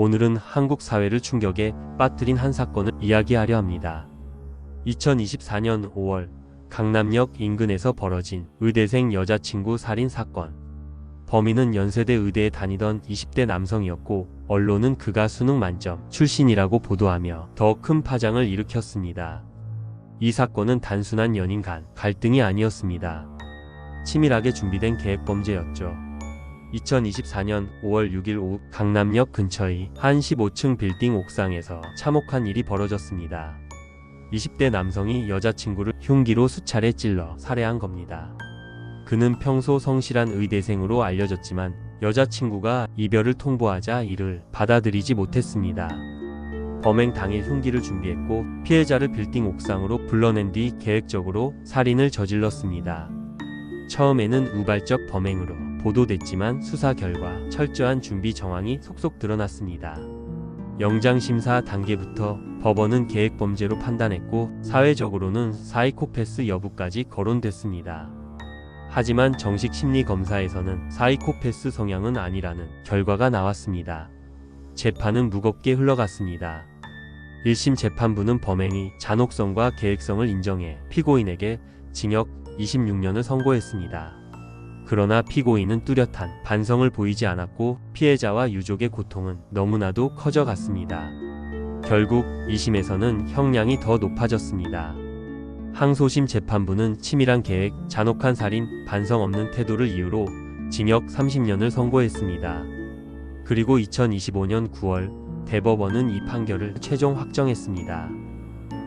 오늘은 한국 사회를 충격에 빠뜨린 한 사건을 이야기하려 합니다. 2024년 5월 강남역 인근에서 벌어진 의대생 여자친구 살인 사건. 범인은 연세대 의대에 다니던 20대 남성이었고 언론은 그가 수능 만점 출신이라고 보도하며 더 큰 파장을 일으켰습니다. 이 사건은 단순한 연인 간 갈등이 아니었습니다. 치밀하게 준비된 계획 범죄였죠. 2024년 5월 6일 오후 강남역 근처의 한 15층 빌딩 옥상에서 참혹한 일이 벌어졌습니다. 20대 남성이 여자친구를 흉기로 수차례 찔러 살해한 겁니다. 그는 평소 성실한 의대생으로 알려졌지만 여자친구가 이별을 통보하자 이를 받아들이지 못했습니다. 범행 당일 흉기를 준비했고 피해자를 빌딩 옥상으로 불러낸 뒤 계획적으로 살인을 저질렀습니다. 처음에는 우발적 범행으로 보도됐지만 수사 결과 철저한 준비 정황이 속속 드러났습니다. 영장심사 단계부터 법원은 계획범죄로 판단했고 사회적으로는 사이코패스 여부까지 거론됐습니다. 하지만 정식 심리검사에서는 사이코패스 성향은 아니라는 결과가 나왔습니다. 재판은 무겁게 흘러갔습니다. 1심 재판부는 범행의 잔혹성과 계획성을 인정해 피고인에게 징역 26년을 선고했습니다. 그러나 피고인은 뚜렷한 반성을 보이지 않았고 피해자와 유족의 고통은 너무나도 커져갔습니다. 결국 2심에서는 형량이 더 높아졌습니다. 항소심 재판부는 치밀한 계획, 잔혹한 살인, 반성 없는 태도를 이유로 징역 30년을 선고했습니다. 그리고 2025년 9월 대법원은 이 판결을 최종 확정했습니다.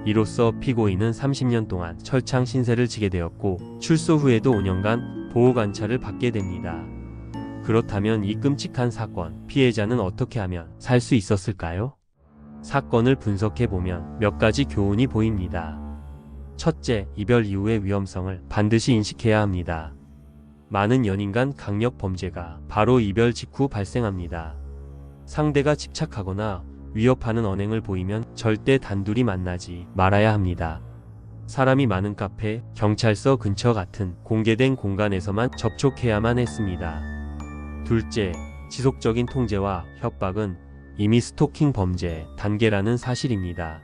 이로써 피고인은 30년 동안 철창 신세를 지게 되었고 출소 후에도 5년간 보호 관찰을 받게 됩니다. 그렇다면 이 끔찍한 사건, 피해자는 어떻게 하면 살 수 있었을까요? 사건을 분석해 보면 몇 가지 교훈이 보입니다. 첫째, 이별 이후의 위험성을 반드시 인식해야 합니다. 많은 연인 간 강력 범죄가 바로 이별 직후 발생합니다. 상대가 집착하거나 위협하는 언행을 보이면 절대 단둘이 만나지 말아야 합니다. 사람이 많은 카페, 경찰서 근처 같은 공개된 공간에서만 접촉해야만 했습니다. 둘째, 지속적인 통제와 협박은 이미 스토킹 범죄 단계라는 사실입니다.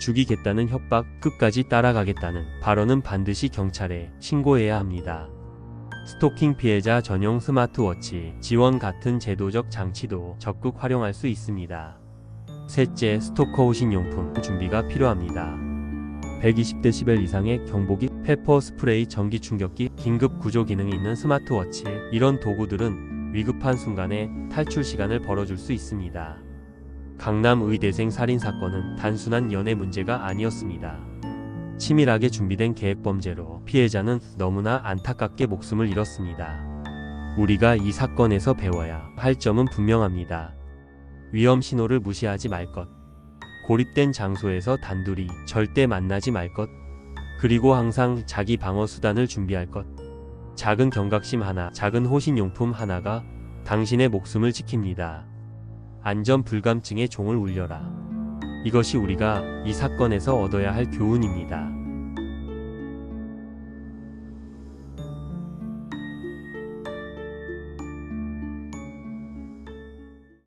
죽이겠다는 협박, 끝까지 따라가겠다는 발언은 반드시 경찰에 신고해야 합니다. 스토킹 피해자 전용 스마트워치 지원 같은 제도적 장치도 적극 활용할 수 있습니다. 셋째, 스토커 호신용품 준비가 필요합니다. 120데시벨 이상의 경보기, 페퍼 스프레이 전기 충격기, 긴급 구조 기능이 있는 스마트워치, 이런 도구들은 위급한 순간에 탈출 시간을 벌어줄 수 있습니다. 강남 의대생 살인 사건은 단순한 연애 문제가 아니었습니다. 치밀하게 준비된 계획 범죄로 피해자는 너무나 안타깝게 목숨을 잃었습니다. 우리가 이 사건에서 배워야 할 점은 분명합니다. 위험 신호를 무시하지 말 것. 고립된 장소에서 단둘이 절대 만나지 말 것. 그리고 항상 자기 방어 수단을 준비할 것. 작은 경각심 하나, 작은 호신용품 하나가 당신의 목숨을 지킵니다. 안전 불감증의 종을 울려라. 이것이 우리가 이 사건에서 얻어야 할 교훈입니다.